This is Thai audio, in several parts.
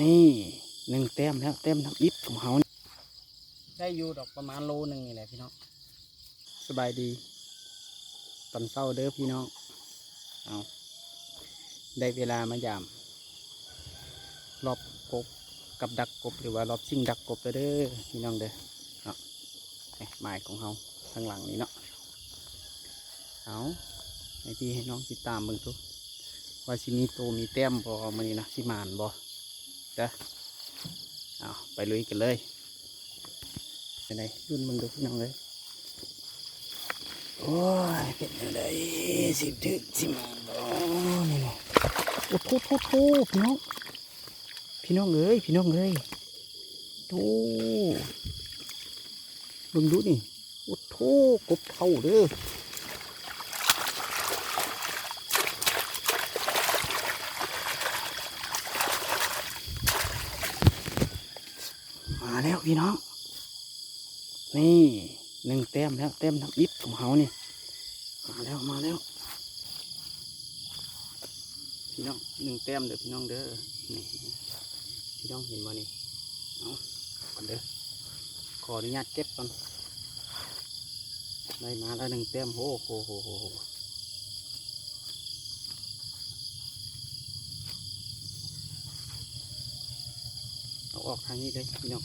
นี่หนึ่งแต้มแล้วแต้มทำอิฐของเขานี่ได้อยู่ดอกประมาณโลหนึ่งนี่แหละพี่น้องสบายดีตอนเศร้าเด้อพี่น้องเอาได้เวลามายาม รอบกบกับดักกบหรือว่ารอบชิงดักกบเด้อพี่น้องเด้อเนาะนี่หมายของเขาข้างหลังนี้เนาะเอาให้พี่ให้น้องติดตามเบิ่งทุกว่าสิมีโตมีแต้มบ่มื้อนี้นะสิมานบ่ เด้อเอาไปลุยกันเลยไปไหนรุ่นมึงดูพี่น้องเลยโอ้ยเป็นยังไงสิบถึกสิมานบ่นี่เนาะโอ้โทษโทษโทษพี่น้องพี่น้องเอ้ยพี่น้องเอ้ยโธ่เบิ่งดูนี่โอ้โธ่กบเท่าเด้อมาแล้ว พี่น้อง นี่หนึ่งแต้มแล้วแต้มทำอิฐของเขานี่ มาแล้วมาแล้ว พี่น้องหนึ่งแต้มเด้อพี่น้องเด้อ นี่พี่น้องเห็นบ่นี่เอาก่อนเด้อ ขออนุญาตเก็บก่อนได้มาแล้วหนึ่งเต็มโหโหโหโหโหเอาออกทางนี้เลยพี่น้อง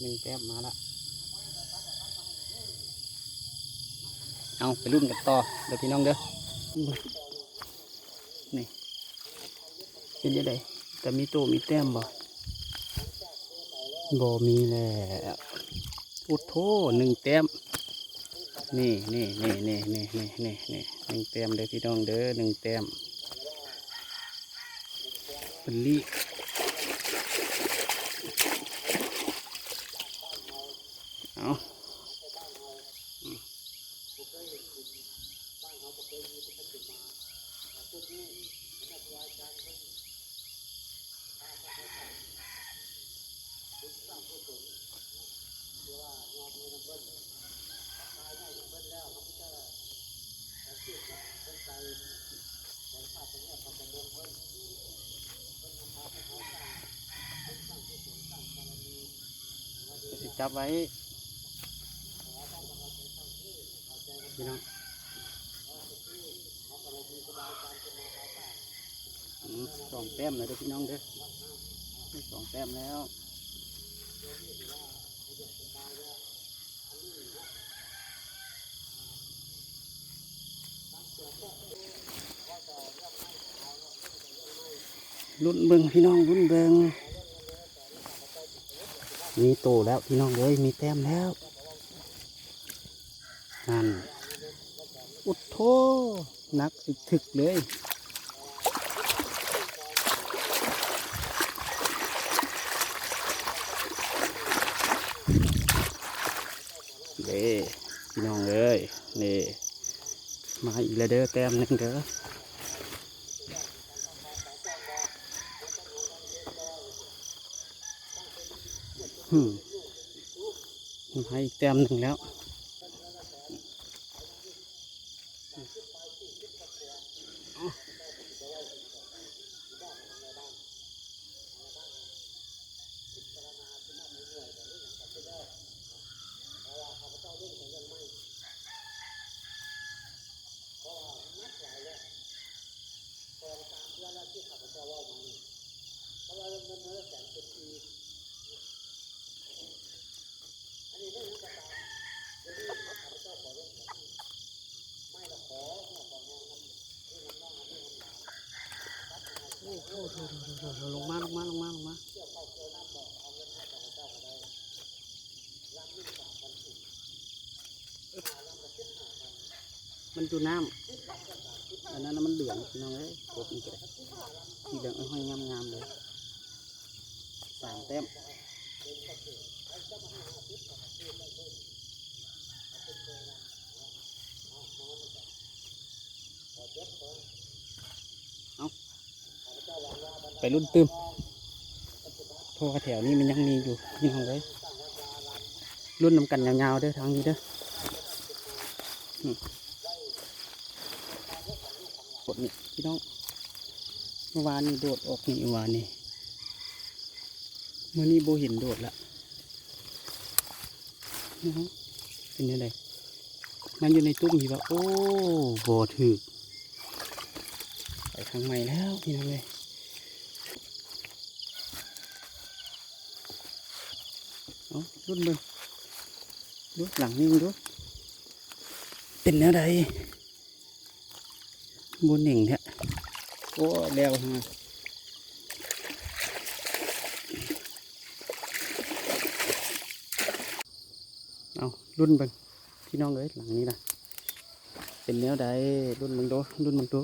หญ่พี่น้องตัวใหญ่หนึ่งแต้มมาละเอาไปรุ่นกันต่อเดี๋ยวพี่น้องเด้อนี่เป็นยังไงแต่มีตัวมีแต้มบ่บ่มีแล้วอุดโทหนึ่งแต้มนี่นี่นี่นี่นี่นี่นี่นี่หนึ่งแต้มเด้อพี่น้องเด้อหนึ่งแต้มเป็นลี เะจับไว้พี่น้อง สองแต้มเลยเด้อพี่น้องเด้อได้สองแต้มแล้วรุ่นเบิงพี่น้องรุ่นเบิงมีโตแล้วพี่น้องเอ้ยมีแต้มแล้วนั่นอุดโทหนักสิถึกเลย พี่น้องเอ้ยนี่มาอีกแล้วเด้อแต้มหนึ่งเด้ออืมให้อีกแต้มหนึ่งแล้ว ลงมาโอ้โหลงมาลงมาลงมาลงมาเที่นดูน้ำไอ้ำอันนั้นมันเหลืองน้องเอ้ยกบนี่ก็ได้สีเหลืองห้อยงามๆเลย สามแต้มเอาไปรุ่นตึมเพราะว่าแถวนี้มันยังมีอยู่พี่น้องเลยรุ่นนำกันยาวๆเด้อทางนี้เด้ออืมกดนี่พี่น้องเมื่อวานนี่โดดออกนี่เมื่อวานนี่ มื่อนี้โบเห็นโดดละนะฮะเป็นยังไงมันอยู่ในตุ้มอยู่ว่าโอ้โบถือไปข้างในแล้วพี่น้องเลยเอารุ่นเบิ้งดูหลังนี่มึงดูเป็นแนวใดบนหนึ่งแท้โอ้แล้วฮะ เอารุ่นบังพี่น้องเอ้ยหลังนี้นะเป็นแนวใดรุ่นบังโดรุ่นบังโด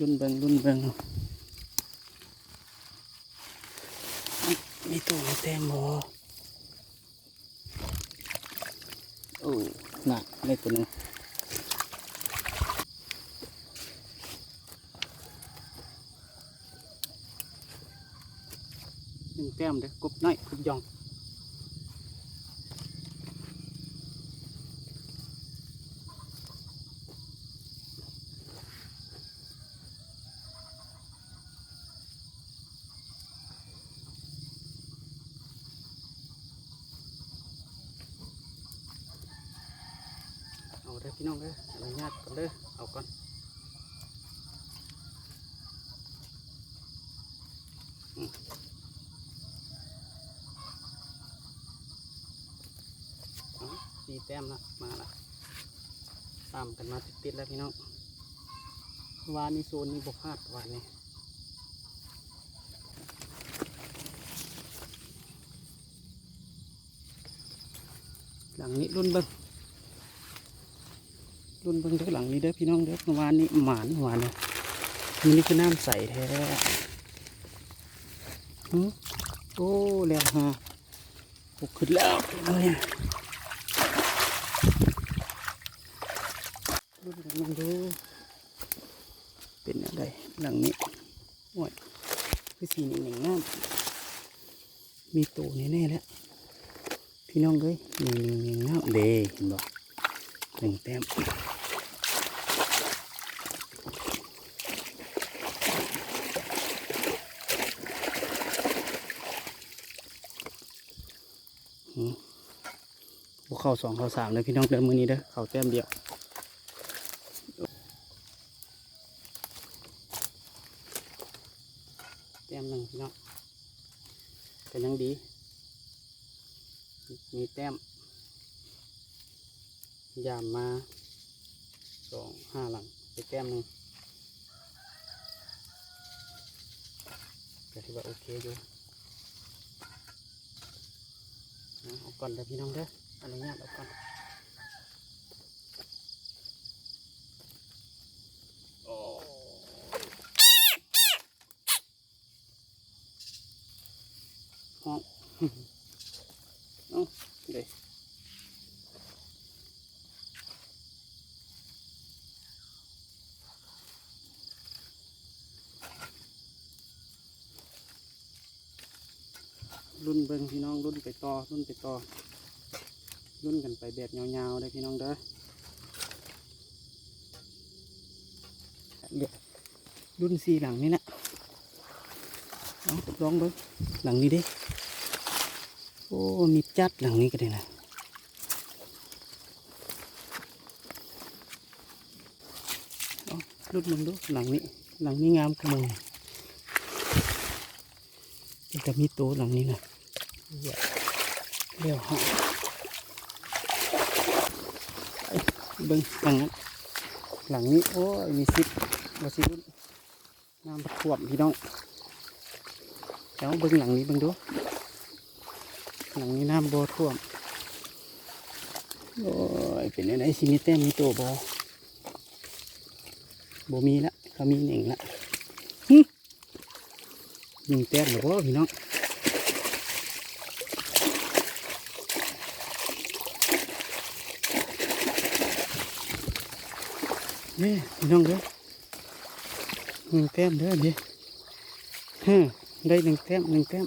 รุ่นบังรุ่นบังมีตัวแต้มบ่โอ้หนักในตัวหนึง หนึ่ง แต้มเด้อกบน้อยกบยองเอาเด้พี่น้องเด้ออนุญาตก่อนเด้อเอาก่อน สี่แต้มละมาละตามกันมาติดๆแล้วพี่น้องวานี่โซนนี้บกพลาดวานนี่หลังนี้รุ่นเบิ้งรุ่นเบิ้งเด้อหลังนี้เด้อพี่น้องเด้อวานนี้หมานหวานเลยนี่นี่คือน้ำใสแท้หึโอ้แล้วฮะปลุกขึ้นแล้วเลย อะดูดูลองดู เป็นอะไรหลังนี้โอ้ยคือสีหนึ่งหนึ่งงามมีตัวแน่ๆแล้ว พี่น้องเอ้ยหนึ่งหนึ่งหนึ่งงามเดเห็นบอกหนึ่งแต้มอืมพวเข้าสองเข้าสามเลยพี่น้องเดินมือนี้เด้อเข้าแต้มเดียว แต้มหนึ่งพี่น้องก็ยังดี มีแต้มยามมาสองห้าหลังไปแต้มหนึ่งก็ถือว่าโอเคอยู่เอาก่อนเด้อพี่น้องเด้ออนุญาตเอาก่อนโอ้ ห้องเอาเดี๋ยว รุ่นเบิ้งพี่น้องรุ่นไปต่อรุ่นไปต่อรุ่นกันไปแบบยาวๆเลยพี่น้องเด้อเดี๋ยวรุ่นสี่หลังนี่นะเอาลองเบิ้งหลังนี้ดิโอ้มีจัดหลังนี้ก็ได้นะรุดมึงดูหลังนี้ หลังนี้งามขโมยแต่มีโตหลังนี้นะ เหี้ยเลี้ยวหาไอ้เบิ้งหลังนั้นหลังนี้ โอ้ย มีซิปว่าซิรุ่นน้ำท่วมพี่น้องแล้วเบิ้งหลังนี้เบิ้งดู หลังนี้น้ำบ่ท่วม โอ้ย เป็นอะไรสิมีแต้มมีตัวบอบ่มีละเขามีหนึ่งละหึหนึ่งแต้มหรือว่าพี่น้อง นี่พี่น้องเด้อหนึ่งแต้มเด้อเด้ฮึได้หนึ่งแต้มหนึ่งแต้ม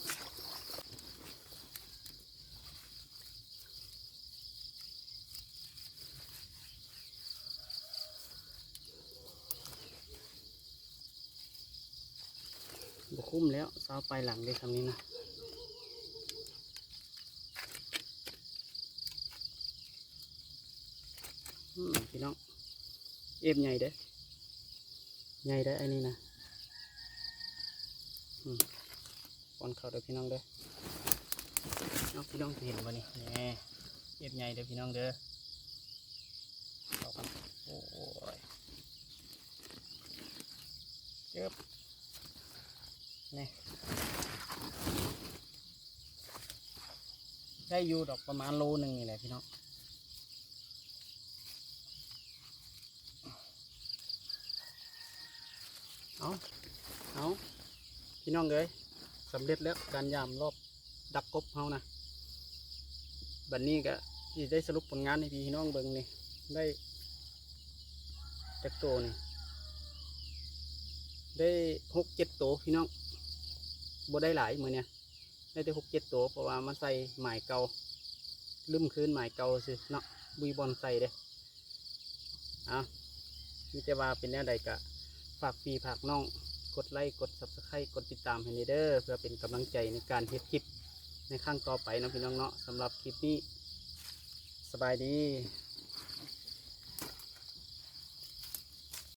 บคุ้มแล้วสาวไปหลังได้คำนี้นะอืมพี่น้อง เอฟใหญ่เด้อใหญ่ได้อไอ้นี่นะอืมป้อนเขาเด้อพี่น้องเด้อเอาพี่น้องเห็นบ่นี่แหน่เอฟใหญ่เด้อพี่น้องเด้อเอากันโอ้ยเจ็บนี่ได้อยู่ดอกประมาณโลหนึ่งนี่แหละพี่น้อง เอาเอาพี่น้องเลยสำเร็จแล้วการยามรอบดักกบเฮานะบัดนนี้ก็ที่ได้สรุปผลงานให้พี่น้องเบิงนี่ได้จักโตวนี่ได้หกเจ็ดตัวพี่น้องบ่ได้หลายมือเนี่ยได้แต่หกเจ็ดตัวเพราะว่ามันใส่หมายเก่าลืมคืนหมายเก่าสิเนาะบุยบอลใส่เด้เอะมีแต่ว่าเป็นแนวใดกะ ฝากพี่ฝากน้อง กดไลค์กดซับสไครต์กดติดตามให้ในเด้อเพื่อเป็นกำลังใจในการเฮ็ดคลิปในครั้งต่อไปนาะพี่น้องเนาะสำหรับคลิปนี้ สบายดี